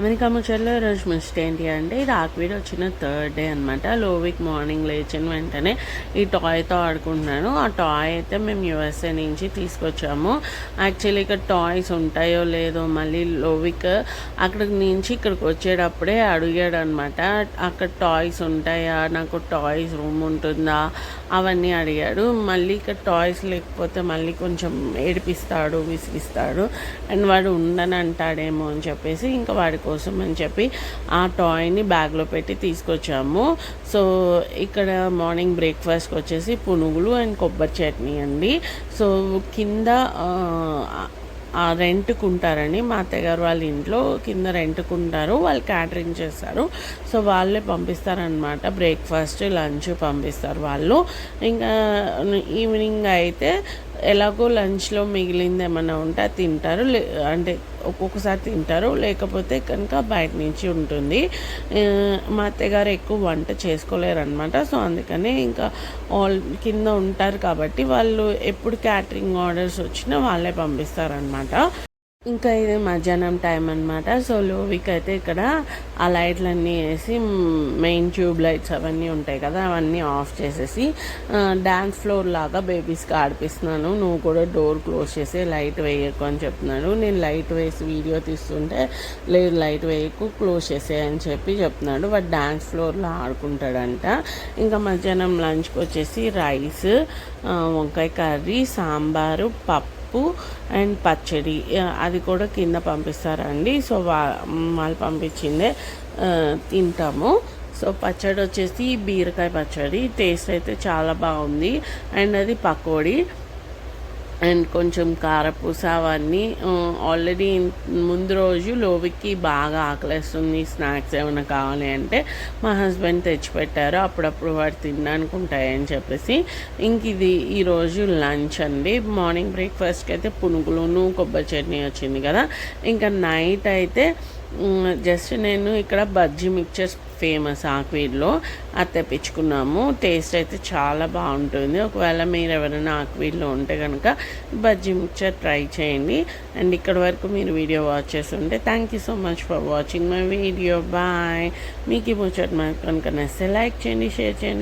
America ముచ్చట్లో రోజు Mist ఏంటి అంటే ఇది ఆక్వీడ్ వచ్చిన థర్డ్ డే అనమాట లోవిక్ మార్నింగ్ లేచిన వెంటనే ఈ టాయ్తో ఆడుకుంటున్నాను. ఆ టాయ్ అయితే మేము యుఎస్ఏ నుంచి తీసుకొచ్చాము. యాక్చువల్లీ ఇక్కడ టాయ్స్ ఉంటాయో లేదో మళ్ళీ లోవిక్ అక్కడి నుంచి ఇక్కడికి వచ్చేటప్పుడే అడిగాడు అనమాట అక్కడ టాయ్స్ ఉంటాయా? నాకు టాయ్స్ రూమ్ ఉంటుందా? అవన్నీ అడిగాడు. మళ్ళీ ఇక్కడ టాయ్స్ లేకపోతే మళ్ళీ కొంచెం ఏడిపిస్తాడు విసిగిస్తాడు. అండ్ వాడు ఉండనంటాడేమో అని చెప్పేసి ఇంకా వాడి కోసం అని చెప్పి ఆ టాయ్ని బ్యాగ్లో పెట్టి తీసుకొచ్చాము. సో ఇక్కడ మార్నింగ్ బ్రేక్ఫాస్ట్కి వచ్చేసి పునుగులు అండ్ కొబ్బరి చట్నీ అండి. సో కింద ఆ రెంట్కు ఉంటారని మా అత్తగారు వాళ్ళ ఇంట్లో కింద రెంట్కు ఉంటారు వాళ్ళు క్యాటరింగ్ చేస్తారు. సో వాళ్ళే పంపిస్తారనమాట బ్రేక్ఫాస్ట్ లంచ్ పంపిస్తారు వాళ్ళు. ఇంకా ఈవినింగ్ అయితే ఎలాగో లంచ్లో మిగిలింది ఏమన్నా ఉంటే తింటారు. అంటే ఒక్కొక్కసారి తింటారు. లేకపోతే కనుక బయట నుంచి ఉంటుంది. మా అత్తగారు ఎక్కువ వంట చేసుకోలేరనమాట సో అందుకనే ఇంకా ఆల్ కింద ఉంటారు కాబట్టి వాళ్ళు ఎప్పుడు క్యాటరింగ్ ఆర్డర్స్ వచ్చినా వాళ్ళే పంపిస్తారనమాట ఇంకా ఇది మధ్యాహ్నం టైం అనమాట సో లోవిక్ అయితే ఇక్కడ ఆ లైట్లన్నీ వేసి మెయిన్ ట్యూబ్ లైట్స్ అవన్నీ ఉంటాయి కదా అవన్నీ ఆఫ్ చేసేసి డ్యాన్స్ ఫ్లోర్ లాగా బేబీస్కి ఆడిపిస్తున్నాను. నువ్వు కూడా డోర్ క్లోజ్ చేసి లైట్ వేయకు అని చెప్తున్నాడు. నేను లైట్ వేసి వీడియో తీస్తుంటే లేదు లైట్ వేయకు క్లోజ్ చేసే అని చెప్పి చెప్తున్నాడు. వాడు డ్యాన్స్ ఫ్లోర్లో ఆడుకుంటాడంట. ఇంకా మధ్యాహ్నం లంచ్కి వచ్చేసి రైస్ వంకాయ కర్రీ సాంబారు పప్పు పప్పు అండ్ పచ్చడి. అది కూడా కింద పంపిస్తారండి. సో వా వాళ్ళు పంపించిందే తింటాము. సో పచ్చడి వచ్చేసి బీరకాయ పచ్చడి. టేస్ట్ అయితే చాలా బాగుంది. అండ్ అది పకోడీ. అండ్ కొంచెం కారపూస అవన్నీ ఆల్రెడీ ముందు రోజు లోవికి బాగా ఆకలేస్తుంది స్నాక్స్ ఏమైనా కావాలి అంటే మా హస్బెండ్ తెచ్చిపెట్టారు అప్పుడప్పుడు వాడు తినడానికి ఉంటాయని చెప్పేసి. ఇంక ఇది ఈరోజు లంచ్ అండి. మార్నింగ్ బ్రేక్ఫాస్ట్కి అయితే పునుగులును కొబ్బరి చట్నీ వచ్చింది కదా. ఇంకా నైట్ అయితే జస్ట్ నేను ఇక్కడ బజ్జీ మిక్చర్స్ ఫేమస్ ఆక్వీడ్లో అది తెప్పించుకున్నాము టేస్ట్ అయితే చాలా బాగుంటుంది. ఒకవేళ మీరు ఎవరైనా ఆక్వీడ్లో ఉంటే కనుక బజ్జీ మిక్చర్ ట్రై చేయండి. అండ్ ఇక్కడ వరకు మీరు వీడియో వాచ్ చేస్తుంటే thank you so much for watching my video bye మీకు ఈ ముచ్చట కనుక నచ్చితే లైక్ చేయండి షేర్ చేయండి.